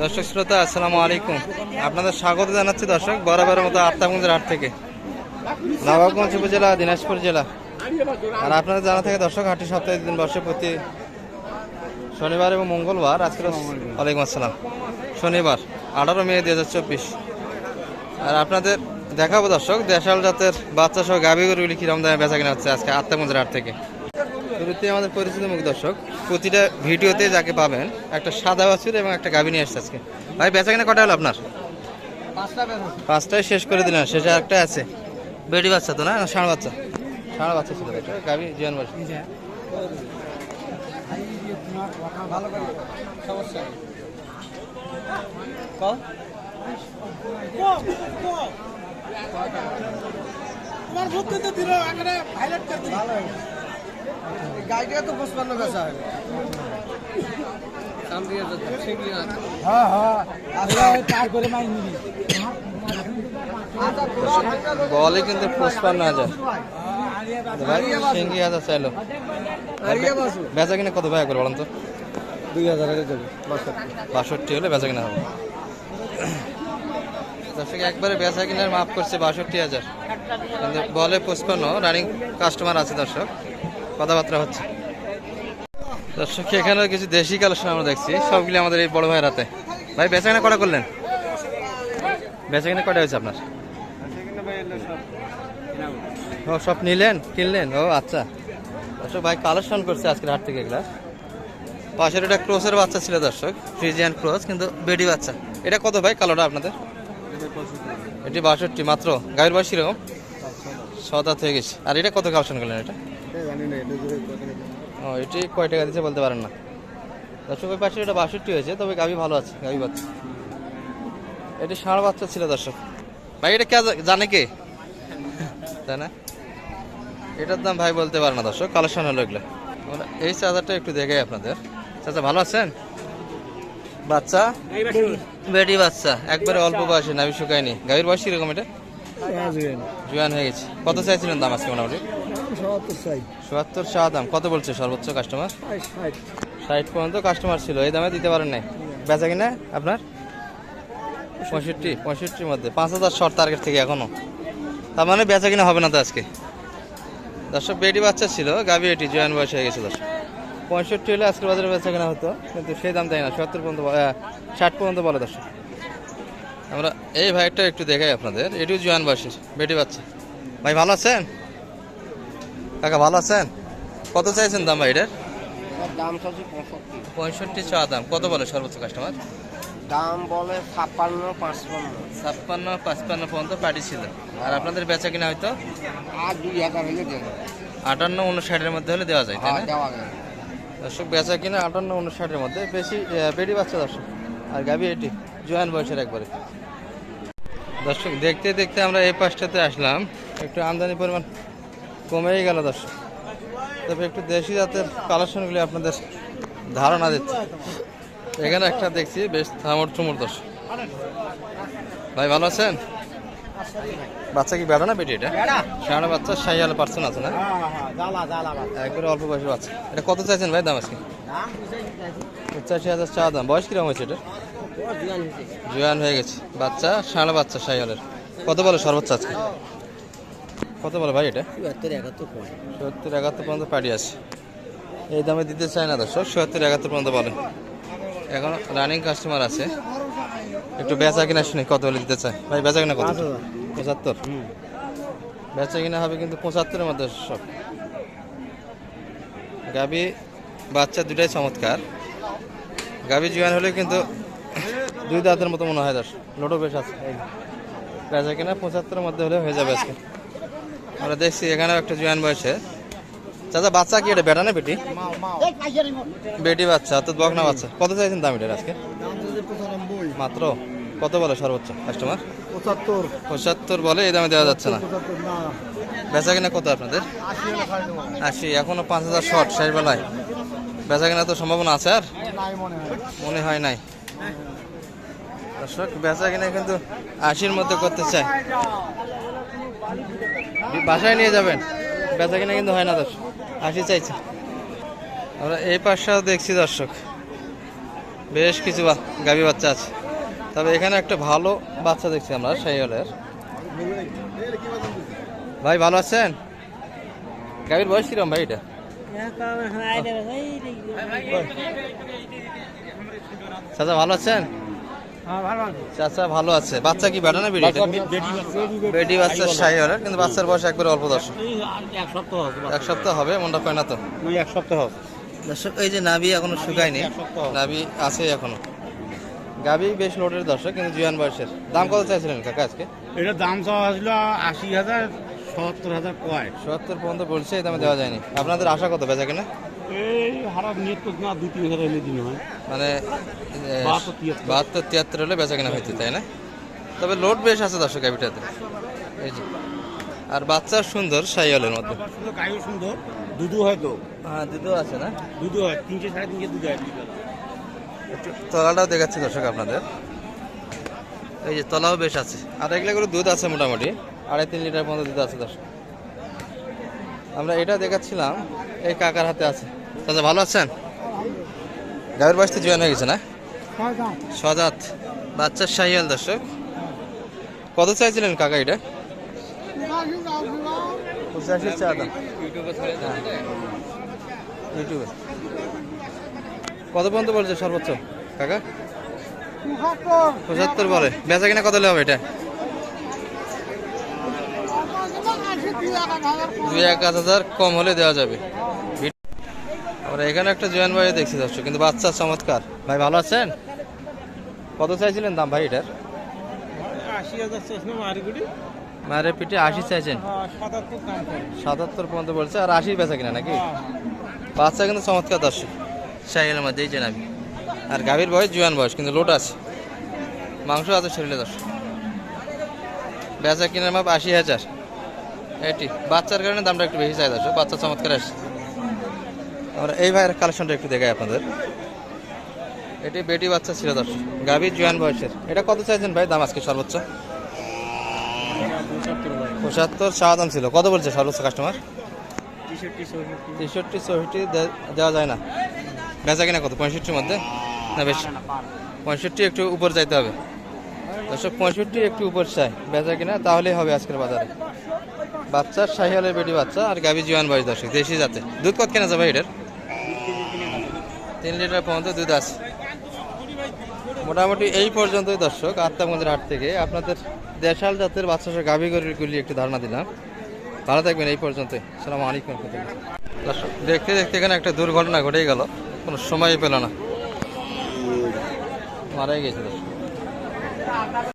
দর্শক শ্রোতা আসসালামু আলাইকুম। আপনাদের স্বাগত জানাচ্ছি দর্শক বরাবরের মতো আত্মাগঞ্জের হাট থেকে। নবাবগঞ্জ উপজেলা দিনাজপুর জেলা। আর আপনাদের জানা থাকে দর্শক হাটটি সপ্তাহে দিন বর্ষে প্রতি শনিবার এবং মঙ্গলবার। আজকে ওয়ালাইকুম আসসালাম। শনিবার আঠারো মে দুই হাজার চব্বিশ। আর আপনাদের দেখাবো দর্শক দেশাল জাতের বাচ্চা সহ গাভী গরুগুলি কিরম দামে বেচা কিনা হচ্ছে আজকে আত্মাগঞ্জের হাট থেকে। শুরুতে আমাদের পরিচিত মুখ দর্শক প্রতিটা ভিডিওতে যাকে পাবেন একটা সাদা বাছুর এবং একটা গাভী নিয়ে আসছে আজকে। ভাই বেচা কিনা কটা হলো আপনার? পাঁচটায় শেষ করে দিলেন শেষে একটা আছে। বেডি বাচ্চা তো না? ষাঁড় বাচ্চা? ষাঁড় বাচ্চা ছিল এটা গাভী জীবন আমার দিল হাইলাইট করে দিল। গাড়িটা তো পঁচপান্ন বেচা হয়। হ্যাঁ বলে কিন্তু পুষ্পান্ন হাজার। সিঙ্গি হাজার চাইলো। বেচা কিনা কত ভাই করে বলেন তো? দুই হাজার বাষট্টি। হলে বেচা কিনা হবে। দর্শক একবারে বেচা কিনার মাফ করছে বাষট্টি হাজার। কিন্তু বলে পুষ্পান্ন রানিং কাস্টমার আছে দর্শক। কথাবার্তা হচ্ছে। দর্শক এখানে কিছু দেশি কালেকশন আমরা দেখছি। সবগুলি আমাদের এই বড় ভাইয়ের হাতে। ভাই বেচা কিনা কটা করলেন? বেচা কিনা কটা হয়েছে আপনার? ও, সব নিলেন? কিনলেন? ও আচ্ছা। দর্শক, ভাই কালেকশন করছে আজকের হাট থেকে এগুলা। পাশের এটা ক্রোসের বাচ্চা ছিল দর্শক, ফ্রিজিয়ান ক্রোস, কিন্তু বেডি বাচ্চা। এটা কত ভাই কালোটা আপনাদের? এটি বাষট্টি, মাত্র। গায়ের বয়স কীরকম? সদাত হয়ে গেছে। আর এটা কত কালেকশন করলেন এটা? ও এটি কয় টাকা দিচ্ছে বলতে পারেন না। দর্শক ওই পাশে এটা বাষট্টি হয়েছে তবে গাভি ভালো আছে গাভি বাচ্চা। এটি ষাঁড় বাচ্চা ছিল দর্শক। ভাই এটা কে জানে কে? তাই না এটার দাম ভাই বলতে পারে না দর্শক কালেকশন হলো এগুলো। এই চার্জারটা একটু দেখে আপনাদের। চাচা ভালো আছেন? বাচ্চা? বেটি বাচ্চা একবারে অল্প বয়সে নাভি শুকায়নি। গাভীর বয়স কীরকম এটা? জোয়ান হয়ে গেছে। কত চাইছিলেন দাম আজকে মোটামুটি? চুয়াত্তর চা দাম। কত বলছে সর্বোচ্চ কাস্টমার ষাট পর্যন্ত কাস্টমার ছিল। এই দামে দিতে পারেন নাই? বেচা কিনা আপনার? পঁয়ষট্টি পঁয়ষট্টির মধ্যে। পাঁচ হাজার শর্ট টার্গেট থেকে এখনও। তার মানে বেচা কিনা হবে না তো আজকে। দর্শক বেটি বাচ্চা ছিল গাবি এটি জয়েন বয়স হয়ে গেছে দর্শক। পঁয়ষট্টি হলে আজকের বাজারে বেচা কিনা হতো কিন্তু সেই দাম দেয় না। সত্তর পর্যন্ত ষাট পর্যন্ত বলে দর্শক। আমরা এই ভাইটা একটু দেখাই আপনাদের। এটিও জোয়ান বয়সের বেটি বাচ্চা। ভাই ভালো আছেন? কাকা ভালো আছেন? কত চাইছেন দাম ভাই এটার দাম পঁয়ষট্টি। পঁয়ষট্টি চা দাম। কত বলে সর্বোচ্চ কাস্টমার দাম বলে ছাপ্পান্ন পাঁচপান্ন। ছাপ্পান্ন পাঁচপান্ন পর্যন্ত পার্টি ছিল আর আপনাদের বেচা কিনা হয়তো? আর দুই হাজার হলে দেবো। আটান্ন উনষাটের মধ্যে হলে দেওয়া যায় তাই হ্যাঁ না? দর্শক বেচা কিনা আটান্ন উনষাটের মধ্যে। বেশি বেডি বাচ্চা দর্শক। আর গাবি এটি জোয়ান বয়সের একবারে। দর্শক দেখতে দেখতে আমরা এই পাশটাতে আসলাম। একটু আমদানি পরিমাণ কমেই গেল দর্শক। তবে একটু দেশি জাতের কালেকশনগুলি আপনাদের ধারণা দিচ্ছে। এখানে একটা দেখছি বেশ থামর ঠুমুর দর্শক। ভাই ভালো আছেন? বাচ্চা কি বেড়া না বেটি এটা? সাড়ে বাচ্চা সাইয়াল পার্সেন্ট আছে না? জ্বালা জ্বালা একবারে অল্প বয়সের বাচ্চা। এটা কত চাইছেন ভাই দাম আজকে? পঁচাশি হাজার চা দাম। বয়স কীরকম হয়েছে এটা? জোয়ান হয়ে গেছে। বাচ্চা সাড়ে বাচ্চা সাইয়ালের কত বলে সর্বোচ্চ আজকে? কত বলে ভাই এটা? চুয়াত্তর একাত্তর একাত্তর পর্যন্ত পাড়ি আছে। এই দামে দিতে চায় না দর্শক সত্তর একাত্তর পর্যন্ত বলে। এখন রানিং কাস্টমার আছে। একটু বেচা কিনা শুনি কত বলে দিতে চায়? ভাই বেচা কিনা কত? পঁচাত্তর? বেচা কিনা হবে কিন্তু পঁচাত্তরের মধ্যে সব। গাবি বাচ্চা দুটাই চমৎকার। গাবি জোয়ান হলে কিন্তু দুই দাঁতের মতো মনে হয় দর্শক। লোটো বেশ আছে। বেচা কিনা পঁচাত্তরের মধ্যে হলে হয়ে যাবে আজকে। আমরা দেখছি এখানেও একটা জোয়ান বয়সে চাচা বাচ্চা কি এটা? বেটা না বেটি? বেটি বাচ্চা তো বকনা বাচ্চা। কত চাইছেন দাম এটার আজকে? মাত্র? কত বলে সর্বোচ্চ কাস্টমার পঁচাত্তর। পঁচাত্তর বলে এই দামে দেওয়া যাচ্ছে না। বেচা কিনা কত আপনাদের? আশি এখনও পাঁচ হাজার শর্ট শেষ বেলায়। বেচা কিনা তো সম্ভাবনা আছে আর? মনে হয়। মনে হয় নাই। দর্শক বেচা কিনা কিন্তু আশির মধ্যে করতে চায়। বাসায় নিয়ে যাবেন বেচা কিনা কিন্তু হয় না দর্শক আশি চাইছে আমরা এই পাশটাও দেখছি দর্শক বেশ কিছু গাভী বাচ্চা আছে তবে এখানে একটা ভালো বাচ্চা দেখছি আমরা সাইহলের ভাই ভালো আছেন গাভীর বয়স কিরম ভাই এটা চাচা ভালো আছেন হ্যাঁ চাচা ভালো আছে। বাচ্চা কি বেটা না বেটি? বেটি বাচ্চা। সাইহলের কিন্তু বাচ্চার বয়স একবার অল্প দর্শক এক সপ্তাহ হবে মনটা কয় না তো? এক সপ্তাহ হবে। দর্শক এই যে নাভি এখনও শুকায়নি নাভি আছে এখনও। গাভি বেশ লোডের দর্শক কিন্তু জুয়ান বয়সের। দাম কত চাইছিলেন কাকা আজকে? এটা দাম চাওয়া হয়েছিল আশি হাজার সত্তর হাজার কয় সত্তর পর্যন্ত বলছে এই দামে দেওয়া যায়নি। আপনাদের আশা কত বেচা কিনা? এই না তিন হাজার দিন হয়। মানে বাহাত্তর, তিয়াত্তর। হলে বেচা কিনা হইতে তাই না? তবে লোড বেশ আছে দর্শক এই যে। আর বাচ্চা সুন্দর মধ্যে। দুধু হয়তো হ্যাঁ দুধও আছে না? হয় তিনশে সাড়ে তিনশে দুধ হয়। তলাটাও দেখাচ্ছি দর্শক আপনাদের। এই যে তলাও বেশ আছে। আর এগুলো করে দুধ আছে মোটামুটি। আড়াই তিন লিটার পর্যন্ত দুধ আছে দর্শক। আমরা এটা দেখাচ্ছিলাম এই কাকার হাতে আছে। দাদা ভালো আছেন? গাভীর বয়স তো জোয়ান হয়ে গেছে না? সজাত। বাচ্চার শাহিয়াল দর্শক। কত চাইছিলেন কাকা এটা? ইউটিউবে কত পর্যন্ত বলছে সর্বোচ্চ কাকা? পঁচাত্তর বলে। বেচা কিনা কত হবে এটা? দুই এক হাজার কম হলে দেওয়া যাবে। আমরা এখানে একটা জয়েন ভাই দেখছি দর্শক কিন্তু বাচ্চা চমৎকার। ভাই ভালো আছেন? কত চাইছিলেন দাম ভাই এটার? মায়ের পিঠে আশি চাইছেন? সাতাত্তর দাম করে। সাতাত্তর পর্যন্ত বলছে আর আশি বেচা কিনা নাকি? বাচ্চা কিন্তু চমৎকার দর্শক। সাইকেলের মধ্যে এই যে নাবি। আর গাভীর বয়স জুয়ান বয়স কিন্তু লোট আছে। মাংস আছে শরীরে দর্শক। বেচা কিনার মাপ আশি হাজার। এটি বাচ্চার কারণে দামটা একটু বেশি চাই দর্শক। বাচ্চা চমৎকার আসছে। আমরা এই ভাইয়ের কালেকশনটা একটু দেখাই আপনাদের। এটি বেটি বাচ্চা ছিল দর্শক, গাভীর জুয়ান বয়সের। এটা কত চাইছেন ভাই? দাম আজকে সর্বোচ্চ? পঁচাত্তর চা দাম ছিল। কত বলছে সর্বোচ্চ কাস্টমার তেষট্টি, চৌষট্টি দেওয়া যায় না। বেচা কিনা কত? পঁয়ষট্টির মধ্যে? না বেশি। পঁয়ষট্টি একটু উপর যাইতে হবে। দর্শক, পঁয়ষট্টি একটু উপর চাই। বেচা কিনা, তাহলেই হবে আজকের বাজারে। বাচ্চার শাহিওয়ালের বেটি বাচ্চা আর গাভি জোয়ান বয়স দর্শক, দেশি যাতে দুধ কত কেনা যাবে এটার? তিন লিটার পর্যন্ত দুধ আছে। মোটামুটি এই পর্যন্তই দর্শক, আত্মাগঞ্জের হাট থেকে। আপনাদের দেশাল জাতের বাচ্চা গাভী গরুগুলি একটু ধারণা দিলাম। ভালো থাকবেন এই পর্যন্ত সালাম আলাইকুম দর্শক, দেখতে দেখতে এখানে একটা দুর্ঘটনা ঘটেই গেল। কোনো সময়ই পেল না। মারাই গেছে দর্শক।